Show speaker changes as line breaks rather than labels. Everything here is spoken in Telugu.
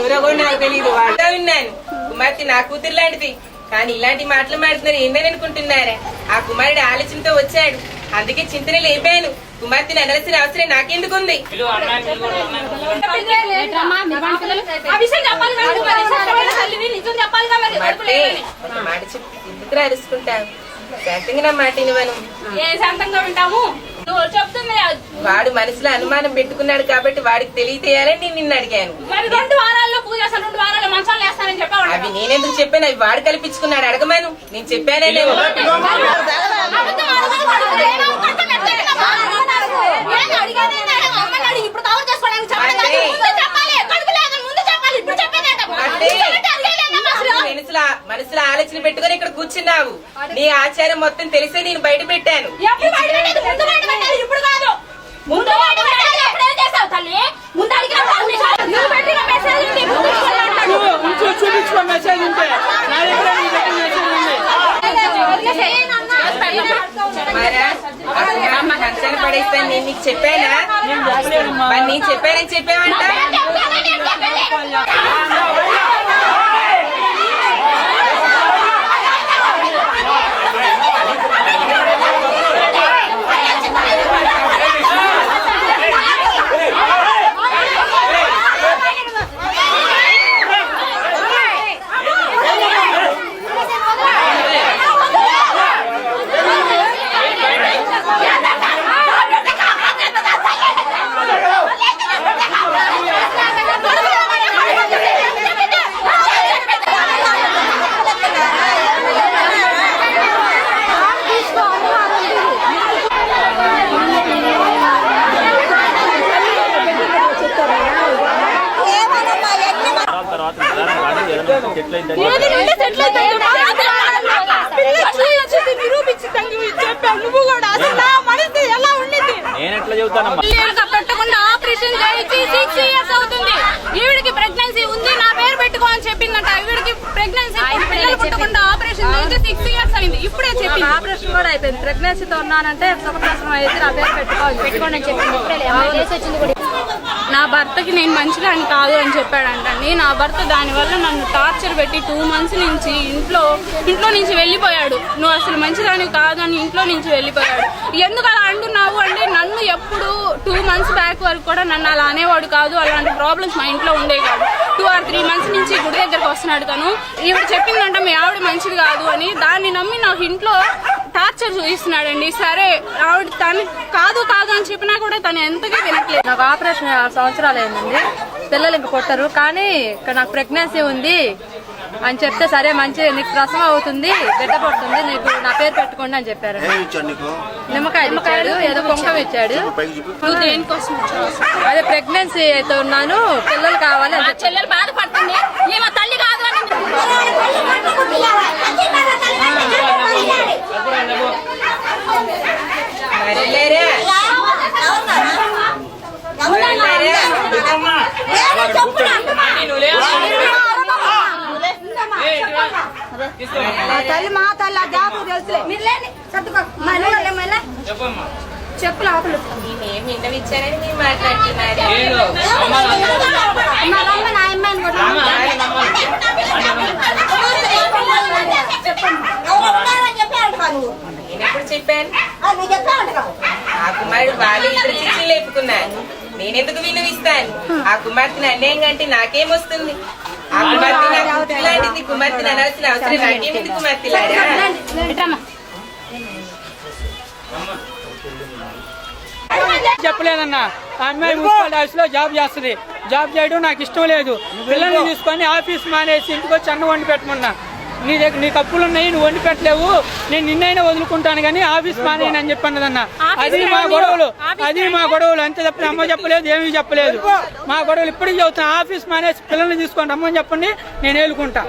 ఎవరో కూడా నాకు తెలియదు వాళ్ళ విన్నాను. కుమార్తె నా కూతురు లాంటిది. కానీ ఇలాంటి మాటలు మాడుతున్నారు ఏందని అనుకుంటున్నారా? ఆ కుమారుడు ఆలోచనతో వచ్చాడు. అందుకే చింతన లేపాను. కుమార్తెని అనవలసిన అవసరం నాకెందుకుంది? మాట చెప్పి. ఎందుకు అరుచుకుంటావు శాంతంగా నా మాట వినవను.
ఏ శాంతంగా ఉంటాము
వాడు మనసులో అనుమానం పెట్టుకున్నాడు కాబట్టి వాడికి తెలియచేయాలని నేను నిన్ను అడిగాను అవి నేనెందుకు చెప్పాను అవి వాడు కల్పించుకున్నాడు అడగమాను నేను చెప్పానే
ఇప్పుడు కవర్ చేసుకోవడానికి చెప్పాలి కదా. ముందు చెప్పాలి కడుపు లేదని ముందు చెప్పాలి ఇప్పుడు చెప్పేదేంటమ్మా?
అంటే
ఎందుకంటే అడిగేదేంటమ్మా అసలు?
మనసులో మనసులో ఆలోచన పెట్టుకుని ఇక్కడ కూర్చున్నావు. నీ ఆచారం మొత్తం తెలిసే నేను బయట పెట్టాను.
చూపించుకో మెసేజ్ ఉంటే నా దగ్గర మెసేజ్
పడేస్తాను. నేను నీకు చెప్పానా?
నేను
చెప్పానని చెప్పావంట?
సెటిల్ అయిందని
ఏది నుండి సెటిల్ అవుతాయి? పిల్ల వచ్చి వచ్చింది, నిరూపించింది, చెప్పావు నువ్వు కూడా అసలు నా మనసు ఎలా ఉండింది?
నేను ఎట్లా చెబుతానమ్మా?
ఈవిడకి పెట్టకుండా ఆపరేషన్ చేయించి సిక్స్ ఇయర్స్ అవుతుంది. ఈవిడికి ప్రెగ్నెన్సీ ఉంది నా పేరు పెట్టుకో అని చెప్పిందంట. ఈవిడికి ప్రెగ్నెన్సీ పిల్లలు పుట్టకుండా ఆపరేషన్ చేయించి సిక్స్ ఇయర్స్ అయింది. ఇప్పుడే చెప్పింది.
ఆపరేషన్ కూడా అయిపోయింది. ప్రెగ్నెన్సీతో ఉన్నానంటే సుఖప్రసవం అయితే నా పేరు పెట్టుకోవాలి పెట్టుకోండి అని చెప్పింది.
నా భర్తకి నేను మంచిదాన్ని కాదు అని చెప్పాడంటండి నా భర్త దానివల్ల నన్ను టార్చర్ పెట్టి టూ మంత్స్ నుంచి ఇంట్లో ఇంట్లో నుంచి వెళ్ళిపోయాడు. నువ్వు అసలు మంచిదాన్ని కాదు అని ఇంట్లో నుంచి వెళ్ళిపోయాడు. ఎందుకు అలా అంటున్నావు అంటే నన్ను ఎప్పుడు టూ మంత్స్ బ్యాక్ వరకు కూడా నన్ను అలా అనేవాడు కాదు. అలాంటి ప్రాబ్లమ్స్ మా ఇంట్లో ఉండే కాదు. టూ ఆర్ త్రీ మంత్స్ నుంచి గుడి దగ్గరకు వస్తున్నాడు తను. ఈవిడ చెప్పిందంట మీ ఆవిడ మంచిది కాదు అని దాన్ని నమ్మి నాకు ఇంట్లో టార్చర్ చూపిస్తున్నాడండి. సరే ఆవిడ తను కాదు కాదు అని చెప్పినా కూడా తను ఎంతగా వినట్లేదు?
నాకు ఆపరేషన్ ఆరు సంవత్సరాలు అయిందండి. పిల్లలు ఇంక పుట్టరు. కానీ ఇక్కడ నాకు ప్రెగ్నెన్సీ ఉంది అని చెప్తే సరే మంచి నీకు ప్రసవం అవుతుంది బిడ్డ పడుతుంది. నీకు నా పేరు పెట్టుకోండి అని చెప్పారు.
ఏమి ఇచ్చాడు
ఇచ్చాడు ఏదో కుంకం ఇచ్చాడు.
పైకి
అసలు?
అదే ప్రెగ్నెన్సీ అయితే ఉన్నాను పిల్లలు కావాలి.
చెల్లెలు బాధపడుతుంది ఈమె తల్లి కాదు అని
మరెళ్ళారా మరెళ్ళారా
తల్లి మా తల్లి ఆ జాబు తెలుసులే మీరు లేండి సర్దుకో మళ్ళీ మళ్ళీ చెప్పు లోపల
నేనేం విన్నవిచ్చానని మీరు మాట్లాడుతున్నారు
మా అమ్మ నా అమ్మాయిని కూడా
నేనెప్పుడు చెప్పాను ఆ కుమారుడు వాళ్ళు ఇద్దరు చిచ్చి లేపుకున్నారు నేనెందుకు విన్నవిస్తాను ఆ కుమార్తెని అన్యాయంగా అంటే నాకేం వస్తుంది ఆ కుమార్తె అనాల్సిన అవసరం
చెప్పలేదన్నా. అమ్మాయి మున్సిపల్ ఆఫీస్లో జాబ్ చేస్తుంది. జాబ్ చేయడం నాకు ఇష్టం లేదు. పిల్లల్ని తీసుకొని ఆఫీస్ మానేసి ఇంటికి వచ్చి అన్నం వండి పెట్టమన్నా. నీ దగ్గర నీ కప్పులు ఉన్నాయి నువ్వు వండి పెట్టలేవు నేను నిన్నైనా వదులుకుంటాను కానీ ఆఫీస్ మానేయను అని చెప్పన్నదన్న అది మా గొడవలు అది మా గొడవలు అంతే తప్ప అమ్మ చెప్పలేదు ఏమీ చెప్పలేదు మా గొడవలు ఇప్పటికీ చెబుతున్నా ఆఫీస్ మానేసి పిల్లల్ని తీసుకొని రమ్మని చెప్పండి నేను ఏలుకుంటా